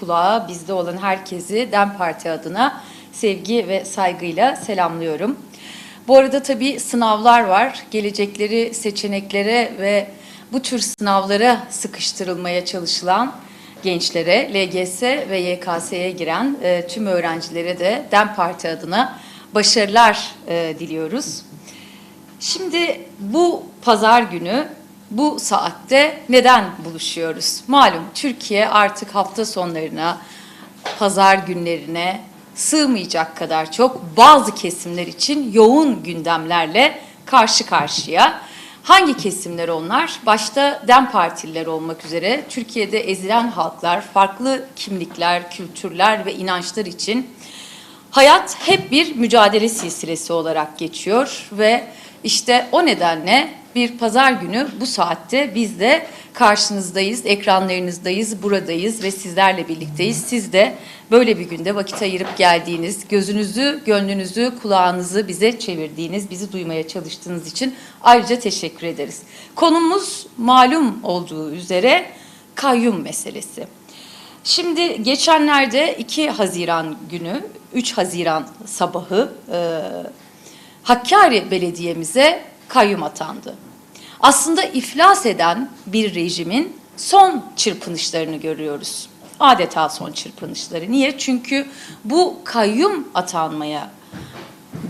kulağı bizde olan herkesi DEM Parti adına sevgi ve saygıyla selamlıyorum. Bu arada tabii sınavlar var. Gelecekleri seçeneklere ve bu tür sınavlara sıkıştırılmaya çalışılan gençlere, LGS ve YKS'ye giren e, tüm öğrencilere de DEM Parti adına başarılar e, diliyoruz. Şimdi bu pazar günü bu saatte neden buluşuyoruz? Malum Türkiye artık hafta sonlarına, pazar günlerine sığmayacak kadar çok bazı kesimler için yoğun gündemlerle karşı karşıya. Hangi kesimler onlar? Başta DEM partililer olmak üzere Türkiye'de ezilen halklar, farklı kimlikler, kültürler ve inançlar için Hayat hep bir mücadele silsilesi olarak geçiyor ve işte o nedenle bir pazar günü bu saatte biz de karşınızdayız, ekranlarınızdayız, buradayız ve sizlerle birlikteyiz. Siz de böyle bir günde vakit ayırıp geldiğiniz, gözünüzü, gönlünüzü, kulağınızı bize çevirdiğiniz, bizi duymaya çalıştığınız için ayrıca teşekkür ederiz. Konumuz malum olduğu üzere kayyum meselesi. Şimdi geçenlerde 2 Haziran günü, 3 Haziran sabahı e, Hakkari Belediye'mize kayyum atandı. Aslında iflas eden bir rejimin son çırpınışlarını görüyoruz. Adeta son çırpınışları. Niye? Çünkü bu kayyum atanmaya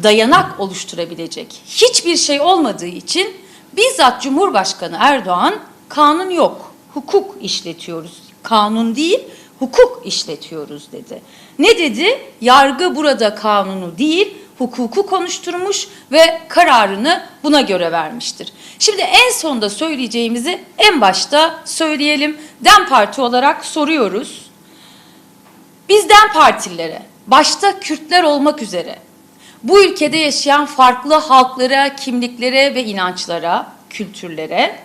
dayanak oluşturabilecek hiçbir şey olmadığı için bizzat Cumhurbaşkanı Erdoğan kanun yok, hukuk işletiyoruz. Kanun değil, hukuk işletiyoruz dedi. Ne dedi? Yargı burada kanunu değil, hukuku konuşturmuş ve kararını buna göre vermiştir. Şimdi en sonda söyleyeceğimizi en başta söyleyelim. DEM Parti olarak soruyoruz. Biz DEM Partililere, başta Kürtler olmak üzere bu ülkede yaşayan farklı halklara, kimliklere ve inançlara, kültürlere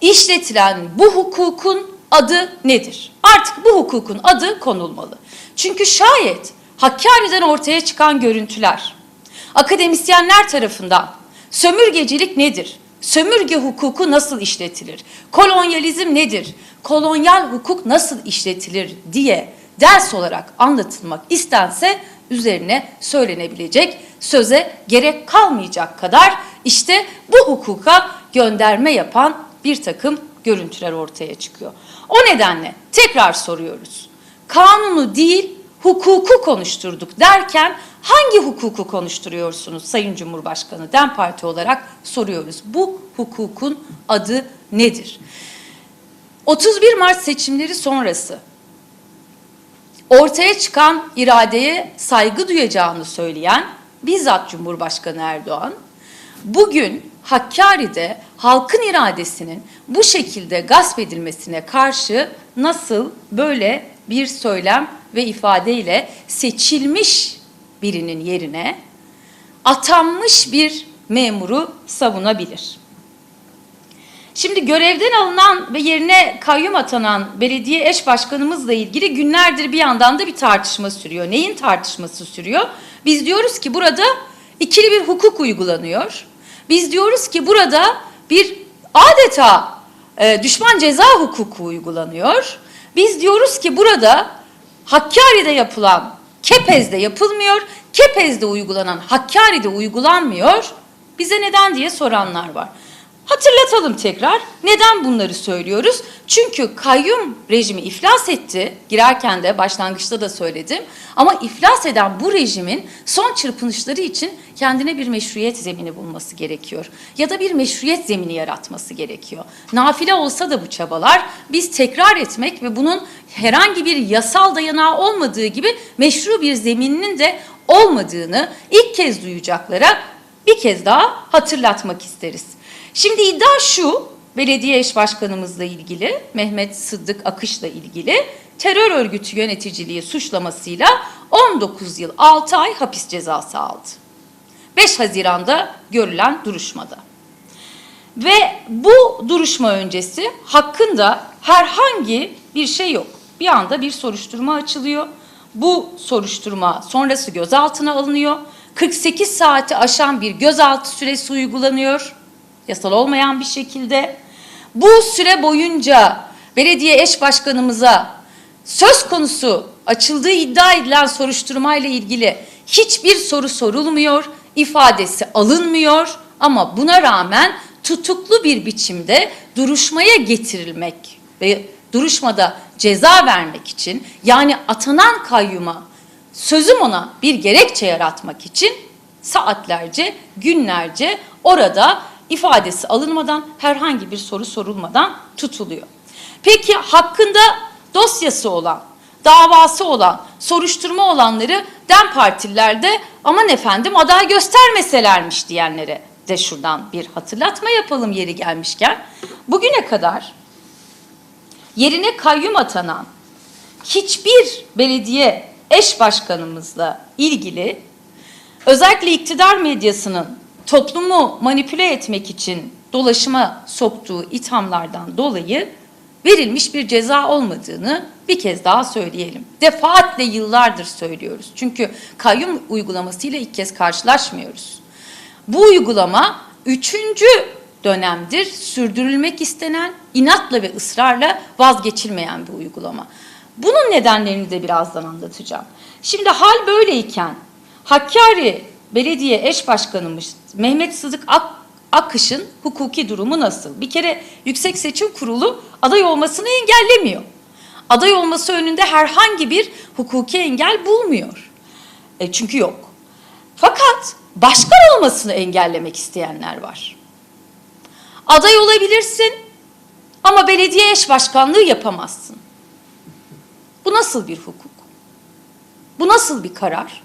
işletilen bu hukukun adı nedir? Artık bu hukukun adı konulmalı. Çünkü şayet Hakkari'den ortaya çıkan görüntüler akademisyenler tarafından sömürgecilik nedir? Sömürge hukuku nasıl işletilir? Kolonyalizm nedir? Kolonyal hukuk nasıl işletilir diye ders olarak anlatılmak istense üzerine söylenebilecek söze gerek kalmayacak kadar işte bu hukuka gönderme yapan bir takım görüntüler ortaya çıkıyor. O nedenle tekrar soruyoruz. Kanunu değil hukuku konuşturduk derken hangi hukuku konuşturuyorsunuz Sayın Cumhurbaşkanı? DEM Parti olarak soruyoruz. Bu hukukun adı nedir? 31 Mart seçimleri sonrası ortaya çıkan iradeye saygı duyacağını söyleyen bizzat Cumhurbaşkanı Erdoğan bugün Hakkari'de halkın iradesinin bu şekilde gasp edilmesine karşı nasıl böyle bir söylem ve ifadeyle seçilmiş birinin yerine atanmış bir memuru savunabilir. Şimdi görevden alınan ve yerine kayyum atanan belediye eş başkanımızla ilgili günlerdir bir yandan da bir tartışma sürüyor. Neyin tartışması sürüyor? Biz diyoruz ki burada ikili bir hukuk uygulanıyor. Biz diyoruz ki burada bir adeta e, düşman ceza hukuku uygulanıyor. Biz diyoruz ki burada Hakkari'de yapılan Kepez'de yapılmıyor, Kepez'de uygulanan Hakkari'de uygulanmıyor. Bize neden diye soranlar var. Hatırlatalım tekrar. Neden bunları söylüyoruz? Çünkü kayyum rejimi iflas etti. Girerken de başlangıçta da söyledim. Ama iflas eden bu rejimin son çırpınışları için kendine bir meşruiyet zemini bulması gerekiyor. Ya da bir meşruiyet zemini yaratması gerekiyor. Nafile olsa da bu çabalar biz tekrar etmek ve bunun herhangi bir yasal dayanağı olmadığı gibi meşru bir zemininin de olmadığını ilk kez duyacaklara bir kez daha hatırlatmak isteriz. Şimdi iddia şu, belediye eş başkanımızla ilgili, Mehmet Sıddık Akış'la ilgili terör örgütü yöneticiliği suçlamasıyla 19 yıl 6 ay hapis cezası aldı. 5 Haziran'da görülen duruşmada. Ve bu duruşma öncesi hakkında herhangi bir şey yok. Bir anda bir soruşturma açılıyor. Bu soruşturma sonrası gözaltına alınıyor. 48 saati aşan bir gözaltı süresi uygulanıyor. Yasal olmayan bir şekilde. Bu süre boyunca belediye eş başkanımıza söz konusu açıldığı iddia edilen soruşturmayla ilgili hiçbir soru sorulmuyor, ifadesi alınmıyor ama buna rağmen tutuklu bir biçimde duruşmaya getirilmek ve duruşmada ceza vermek için yani atanan kayyuma sözüm ona bir gerekçe yaratmak için saatlerce, günlerce orada ifadesi alınmadan herhangi bir soru sorulmadan tutuluyor. Peki hakkında dosyası olan, davası olan, soruşturma olanları DEM partilerde aman efendim aday göstermeselermiş diyenlere de şuradan bir hatırlatma yapalım yeri gelmişken. Bugüne kadar yerine kayyum atanan hiçbir belediye eş başkanımızla ilgili özellikle iktidar medyasının toplumu manipüle etmek için dolaşıma soktuğu ithamlardan dolayı verilmiş bir ceza olmadığını bir kez daha söyleyelim. Defaatle yıllardır söylüyoruz. Çünkü kayyum uygulamasıyla ilk kez karşılaşmıyoruz. Bu uygulama üçüncü dönemdir sürdürülmek istenen inatla ve ısrarla vazgeçilmeyen bir uygulama. Bunun nedenlerini de birazdan anlatacağım. Şimdi hal böyleyken Hakkari Belediye Eş Başkanımız Mehmet Sıdık Ak Akış'ın hukuki durumu nasıl? Bir kere Yüksek Seçim Kurulu aday olmasını engellemiyor. Aday olması önünde herhangi bir hukuki engel bulmuyor. E çünkü yok. Fakat başkan olmasını engellemek isteyenler var. Aday olabilirsin ama belediye eş başkanlığı yapamazsın. Bu nasıl bir hukuk? Bu nasıl bir karar?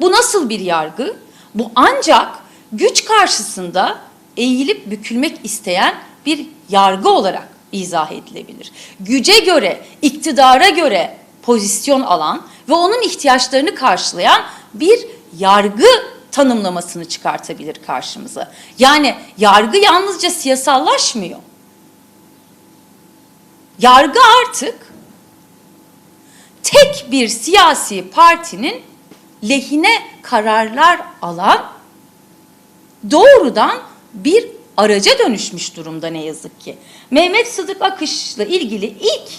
Bu nasıl bir yargı? Bu ancak güç karşısında eğilip bükülmek isteyen bir yargı olarak izah edilebilir. Güce göre, iktidara göre pozisyon alan ve onun ihtiyaçlarını karşılayan bir yargı tanımlamasını çıkartabilir karşımıza. Yani yargı yalnızca siyasallaşmıyor. Yargı artık tek bir siyasi partinin lehine kararlar alan doğrudan bir araca dönüşmüş durumda ne yazık ki. Mehmet Sıdık Akış'la ilgili ilk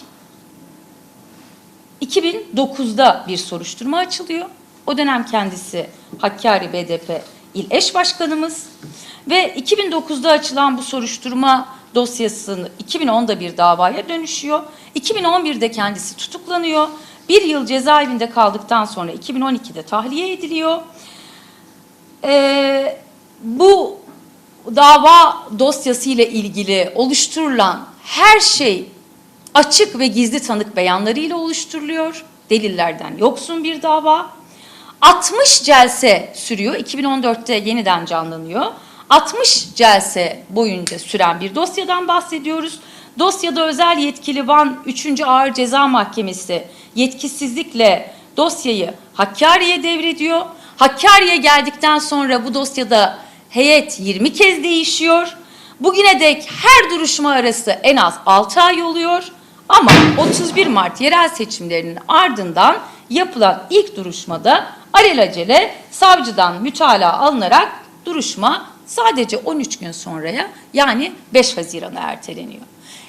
2009'da bir soruşturma açılıyor. O dönem kendisi Hakkari BDP İl Eş Başkanımız ve 2009'da açılan bu soruşturma dosyasını 2010'da bir davaya dönüşüyor. 2011'de kendisi tutuklanıyor. Bir yıl cezaevinde kaldıktan sonra 2012'de tahliye ediliyor. Ee, bu dava dosyası ile ilgili oluşturulan her şey açık ve gizli tanık beyanlarıyla oluşturuluyor. Delillerden yoksun bir dava. 60 celse sürüyor. 2014'te yeniden canlanıyor. 60 celse boyunca süren bir dosyadan bahsediyoruz. Dosyada özel yetkili Van 3. Ağır Ceza Mahkemesi yetkisizlikle dosyayı Hakkari'ye devrediyor. Hakkari'ye geldikten sonra bu dosyada heyet 20 kez değişiyor. Bugüne dek her duruşma arası en az 6 ay oluyor. Ama 31 Mart yerel seçimlerinin ardından yapılan ilk duruşmada alelacele savcıdan mütalaa alınarak duruşma sadece 13 gün sonraya yani 5 Haziran'a erteleniyor.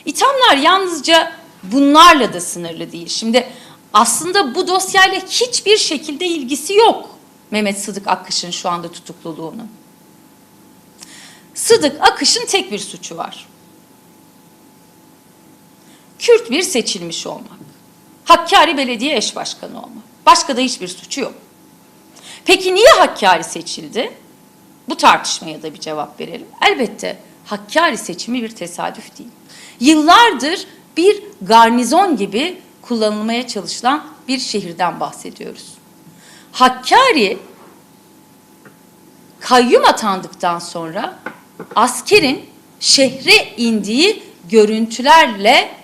İthamlar yalnızca bunlarla da sınırlı değil. Şimdi aslında bu dosyayla hiçbir şekilde ilgisi yok Mehmet Sıdık Akkış'ın şu anda tutukluluğunun. Sıdık Akış'ın tek bir suçu var. Kürt bir seçilmiş olmak. Hakkari Belediye Eş Başkanı olmak. Başka da hiçbir suçu yok. Peki niye Hakkari seçildi? Bu tartışmaya da bir cevap verelim. Elbette Hakkari seçimi bir tesadüf değil. Yıllardır bir garnizon gibi kullanılmaya çalışılan bir şehirden bahsediyoruz. Hakkari kayyum atandıktan sonra askerin şehre indiği görüntülerle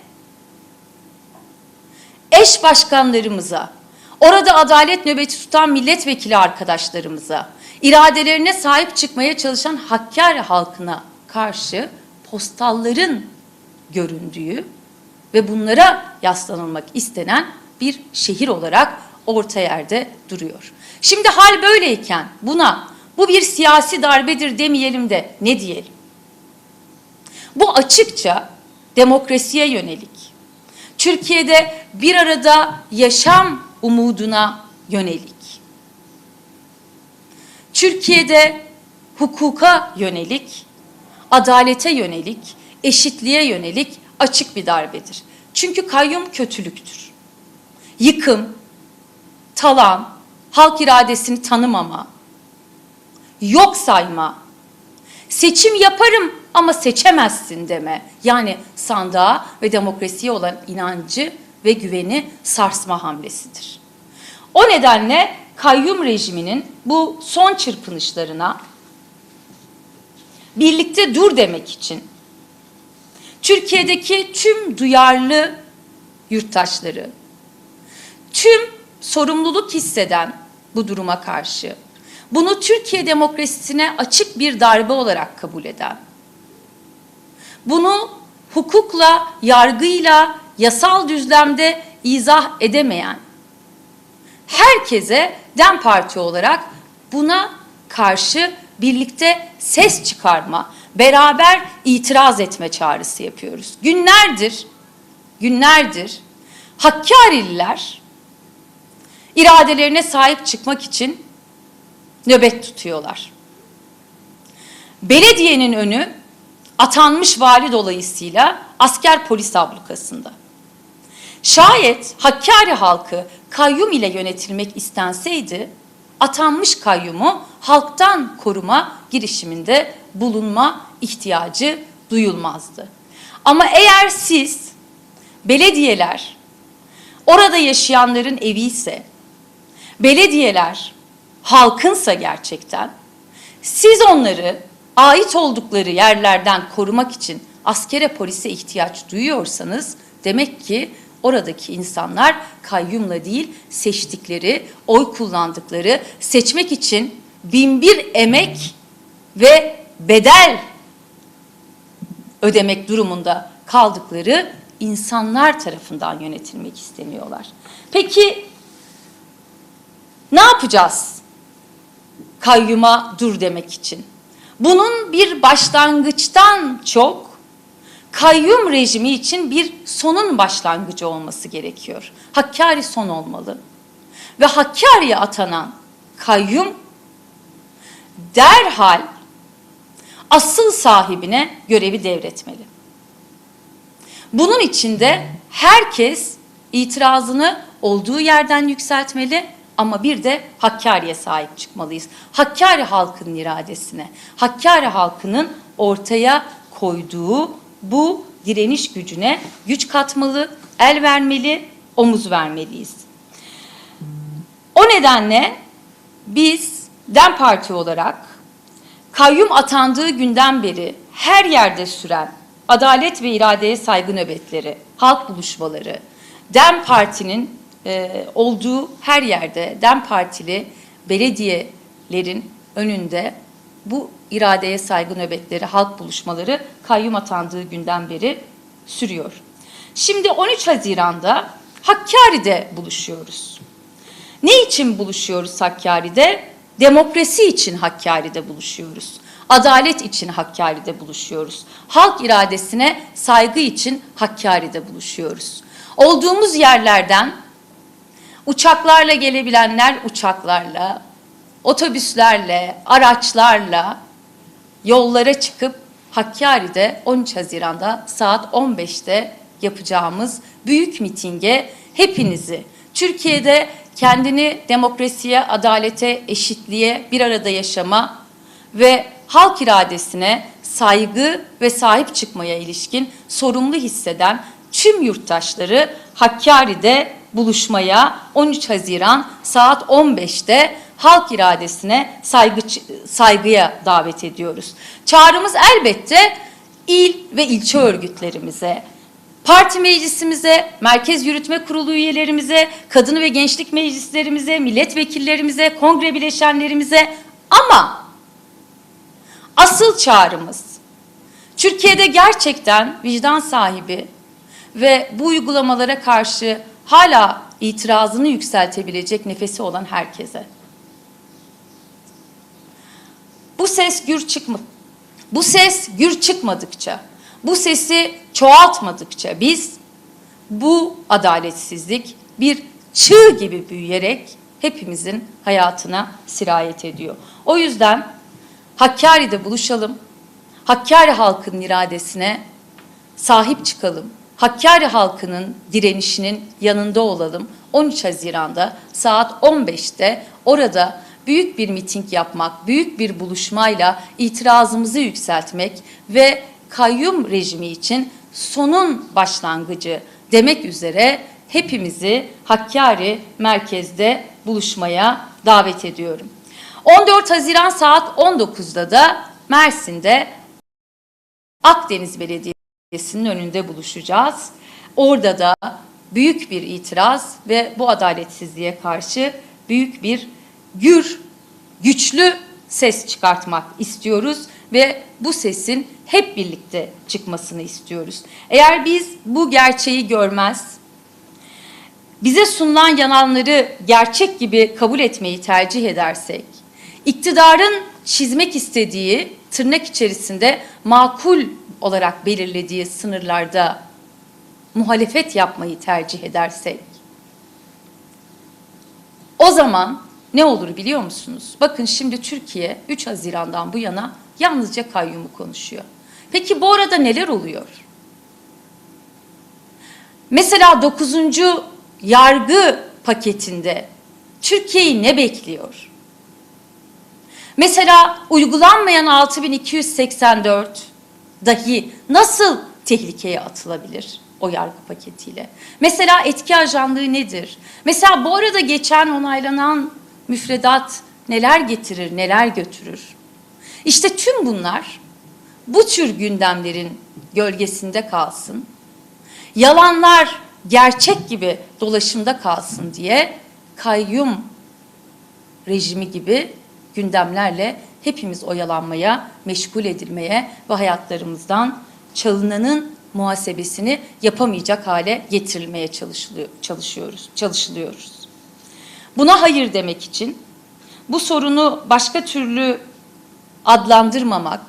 eş başkanlarımıza, orada adalet nöbeti tutan milletvekili arkadaşlarımıza, iradelerine sahip çıkmaya çalışan Hakkari halkına karşı postalların göründüğü ve bunlara yaslanılmak istenen bir şehir olarak orta yerde duruyor. Şimdi hal böyleyken buna bu bir siyasi darbedir demeyelim de ne diyelim? Bu açıkça demokrasiye yönelik. Türkiye'de bir arada yaşam umuduna yönelik. Türkiye'de hukuka yönelik, adalete yönelik, eşitliğe yönelik açık bir darbedir. Çünkü kayyum kötülüktür. Yıkım, talan, halk iradesini tanımama, yok sayma, seçim yaparım ama seçemezsin deme. Yani sandığa ve demokrasiye olan inancı ve güveni sarsma hamlesidir. O nedenle kayyum rejiminin bu son çırpınışlarına birlikte dur demek için. Türkiye'deki tüm duyarlı yurttaşları, tüm sorumluluk hisseden bu duruma karşı, bunu Türkiye demokrasisine açık bir darbe olarak kabul eden, bunu hukukla, yargıyla, yasal düzlemde izah edemeyen herkese DEM Parti olarak buna karşı birlikte ses çıkarma, beraber itiraz etme çağrısı yapıyoruz. Günlerdir, günlerdir Hakkari'liler iradelerine sahip çıkmak için nöbet tutuyorlar. Belediyenin önü atanmış vali dolayısıyla asker polis ablukasında. Şayet Hakkari halkı kayyum ile yönetilmek istenseydi, atanmış kayyumu halktan koruma girişiminde bulunma ihtiyacı duyulmazdı. Ama eğer siz belediyeler orada yaşayanların evi ise, belediyeler halkınsa gerçekten siz onları ait oldukları yerlerden korumak için askere polise ihtiyaç duyuyorsanız demek ki oradaki insanlar kayyumla değil seçtikleri, oy kullandıkları, seçmek için binbir emek ve bedel ödemek durumunda kaldıkları insanlar tarafından yönetilmek isteniyorlar. Peki ne yapacağız? Kayyuma dur demek için. Bunun bir başlangıçtan çok kayyum rejimi için bir sonun başlangıcı olması gerekiyor. Hakkari son olmalı. Ve Hakkari'ye atanan kayyum derhal asıl sahibine görevi devretmeli. Bunun için de herkes itirazını olduğu yerden yükseltmeli ama bir de Hakkari'ye sahip çıkmalıyız. Hakkari halkının iradesine, Hakkari halkının ortaya koyduğu bu direniş gücüne güç katmalı, el vermeli, omuz vermeliyiz. O nedenle biz DEM Parti olarak kayyum atandığı günden beri her yerde süren adalet ve iradeye saygı nöbetleri, halk buluşmaları, DEM Parti'nin e, olduğu her yerde DEM Partili belediyelerin önünde bu iradeye saygı nöbetleri, halk buluşmaları kayyum atandığı günden beri sürüyor. Şimdi 13 Haziran'da Hakkari'de buluşuyoruz. Ne için buluşuyoruz Hakkari'de? Demokrasi için Hakkari'de buluşuyoruz. Adalet için Hakkari'de buluşuyoruz. Halk iradesine saygı için Hakkari'de buluşuyoruz. Olduğumuz yerlerden uçaklarla gelebilenler uçaklarla, otobüslerle, araçlarla yollara çıkıp Hakkari'de 13 Haziran'da saat 15'te yapacağımız büyük mitinge hepinizi Türkiye'de kendini demokrasiye, adalete, eşitliğe, bir arada yaşama ve halk iradesine saygı ve sahip çıkmaya ilişkin sorumlu hisseden tüm yurttaşları Hakkari'de buluşmaya 13 Haziran saat 15'te halk iradesine saygı saygıya davet ediyoruz. Çağrımız elbette il ve ilçe örgütlerimize, parti meclisimize, merkez yürütme kurulu üyelerimize, kadın ve gençlik meclislerimize, milletvekillerimize, kongre bileşenlerimize ama asıl çağrımız Türkiye'de gerçekten vicdan sahibi ve bu uygulamalara karşı hala itirazını yükseltebilecek nefesi olan herkese. Bu ses gür çıkma. Bu ses gür çıkmadıkça, bu sesi çoğaltmadıkça biz bu adaletsizlik bir çığ gibi büyüyerek hepimizin hayatına sirayet ediyor. O yüzden Hakkari'de buluşalım. Hakkari halkının iradesine sahip çıkalım. Hakkari halkının direnişinin yanında olalım. 13 Haziran'da saat 15'te orada büyük bir miting yapmak, büyük bir buluşmayla itirazımızı yükseltmek ve kayyum rejimi için sonun başlangıcı demek üzere hepimizi Hakkari merkezde buluşmaya davet ediyorum. 14 Haziran saat 19'da da Mersin'de Akdeniz Belediyesi'nin önünde buluşacağız. Orada da büyük bir itiraz ve bu adaletsizliğe karşı büyük bir gür, güçlü ses çıkartmak istiyoruz ve bu sesin hep birlikte çıkmasını istiyoruz. Eğer biz bu gerçeği görmez, bize sunulan yalanları gerçek gibi kabul etmeyi tercih edersek, iktidarın çizmek istediği tırnak içerisinde makul olarak belirlediği sınırlarda muhalefet yapmayı tercih edersek, o zaman ne olur biliyor musunuz? Bakın şimdi Türkiye 3 Haziran'dan bu yana yalnızca kayyumu konuşuyor. Peki bu arada neler oluyor? Mesela 9. yargı paketinde Türkiye'yi ne bekliyor? Mesela uygulanmayan 6284 dahi nasıl tehlikeye atılabilir o yargı paketiyle? Mesela etki ajanlığı nedir? Mesela bu arada geçen onaylanan müfredat neler getirir, neler götürür? İşte tüm bunlar bu tür gündemlerin gölgesinde kalsın. Yalanlar gerçek gibi dolaşımda kalsın diye kayyum rejimi gibi gündemlerle hepimiz oyalanmaya, meşgul edilmeye ve hayatlarımızdan çalınanın muhasebesini yapamayacak hale getirilmeye çalışılıyor, çalışıyoruz, çalışılıyoruz. Buna hayır demek için bu sorunu başka türlü adlandırmamak,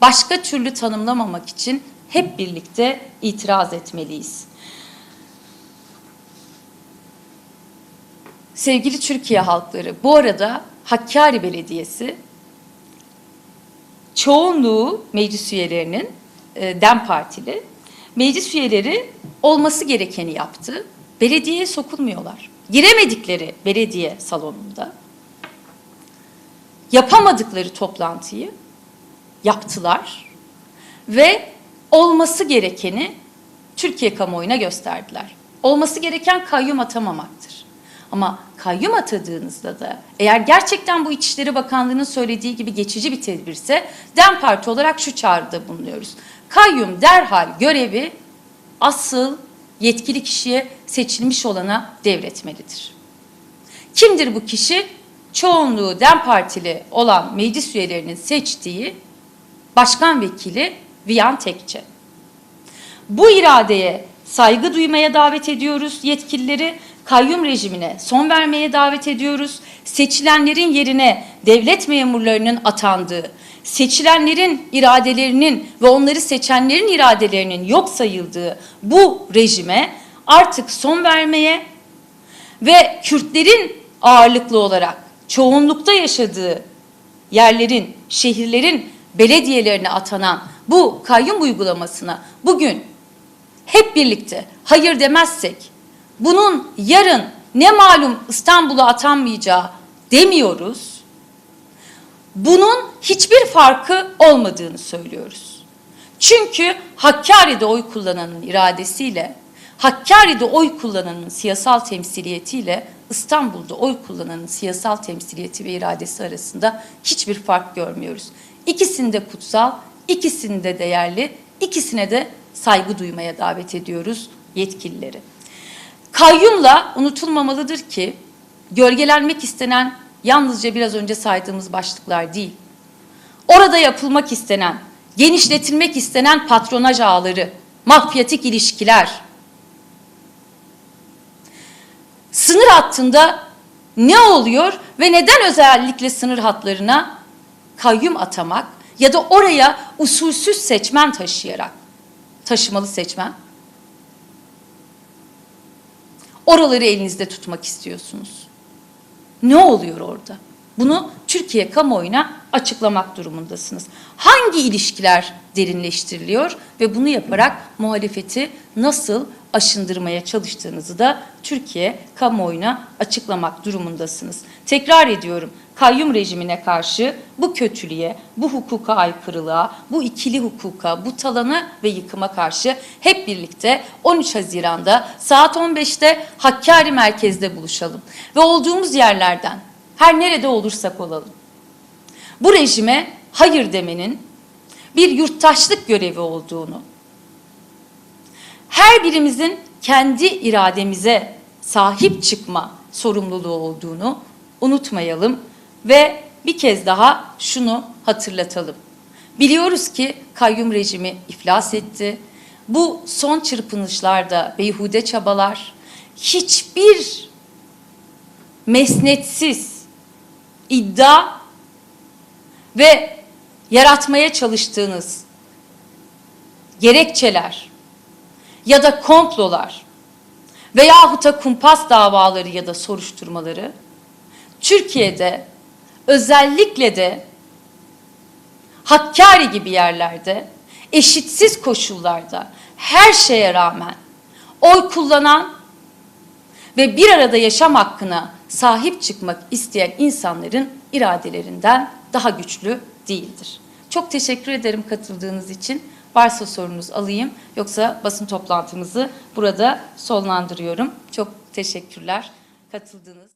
başka türlü tanımlamamak için hep birlikte itiraz etmeliyiz. Sevgili Türkiye halkları, bu arada Hakkari Belediyesi çoğunluğu meclis üyelerinin e, DEM Partili meclis üyeleri olması gerekeni yaptı. Belediyeye sokulmuyorlar. Giremedikleri belediye salonunda yapamadıkları toplantıyı yaptılar ve olması gerekeni Türkiye kamuoyuna gösterdiler. Olması gereken kayyum atamamaktır. Ama kayyum atadığınızda da eğer gerçekten bu İçişleri Bakanlığı'nın söylediği gibi geçici bir tedbirse DEM Parti olarak şu çağrıda bulunuyoruz. Kayyum derhal görevi asıl yetkili kişiye seçilmiş olana devretmelidir. Kimdir bu kişi? Çoğunluğu DEM Partili olan meclis üyelerinin seçtiği Başkan Vekili Viyan Tekçe. Bu iradeye saygı duymaya davet ediyoruz yetkilileri, kayyum rejimine son vermeye davet ediyoruz. Seçilenlerin yerine devlet memurlarının atandığı, seçilenlerin iradelerinin ve onları seçenlerin iradelerinin yok sayıldığı bu rejime artık son vermeye ve Kürtlerin ağırlıklı olarak çoğunlukta yaşadığı yerlerin, şehirlerin belediyelerine atanan bu kayyum uygulamasına bugün hep birlikte hayır demezsek bunun yarın ne malum İstanbul'a atanmayacağı demiyoruz. Bunun hiçbir farkı olmadığını söylüyoruz. Çünkü Hakkari'de oy kullananın iradesiyle, Hakkari'de oy kullananın siyasal temsiliyetiyle İstanbul'da oy kullananın siyasal temsiliyeti ve iradesi arasında hiçbir fark görmüyoruz. İkisinde kutsal, ikisinde değerli, ikisine de saygı duymaya davet ediyoruz yetkilileri. Kayyumla unutulmamalıdır ki gölgelenmek istenen yalnızca biraz önce saydığımız başlıklar değil. Orada yapılmak istenen, genişletilmek istenen patronaj ağları, mafyatik ilişkiler, sınır hattında ne oluyor ve neden özellikle sınır hatlarına kayyum atamak ya da oraya usulsüz seçmen taşıyarak taşımalı seçmen oraları elinizde tutmak istiyorsunuz. Ne oluyor orada? Bunu Türkiye kamuoyuna açıklamak durumundasınız. Hangi ilişkiler derinleştiriliyor ve bunu yaparak muhalefeti nasıl aşındırmaya çalıştığınızı da Türkiye kamuoyuna açıklamak durumundasınız. Tekrar ediyorum, kayyum rejimine karşı bu kötülüğe, bu hukuka aykırılığa, bu ikili hukuka, bu talana ve yıkıma karşı hep birlikte 13 Haziran'da saat 15'te Hakkari Merkez'de buluşalım. Ve olduğumuz yerlerden her nerede olursak olalım. Bu rejime hayır demenin bir yurttaşlık görevi olduğunu, her birimizin kendi irademize sahip çıkma sorumluluğu olduğunu unutmayalım ve bir kez daha şunu hatırlatalım. Biliyoruz ki kayyum rejimi iflas etti. Bu son çırpınışlarda beyhude çabalar hiçbir mesnetsiz iddia ve yaratmaya çalıştığınız gerekçeler ya da komplolar veyahut da kumpas davaları ya da soruşturmaları Türkiye'de özellikle de Hakkari gibi yerlerde eşitsiz koşullarda her şeye rağmen oy kullanan ve bir arada yaşam hakkına sahip çıkmak isteyen insanların iradelerinden daha güçlü değildir. Çok teşekkür ederim katıldığınız için. Varsa sorunuz alayım yoksa basın toplantımızı burada sonlandırıyorum. Çok teşekkürler katıldığınız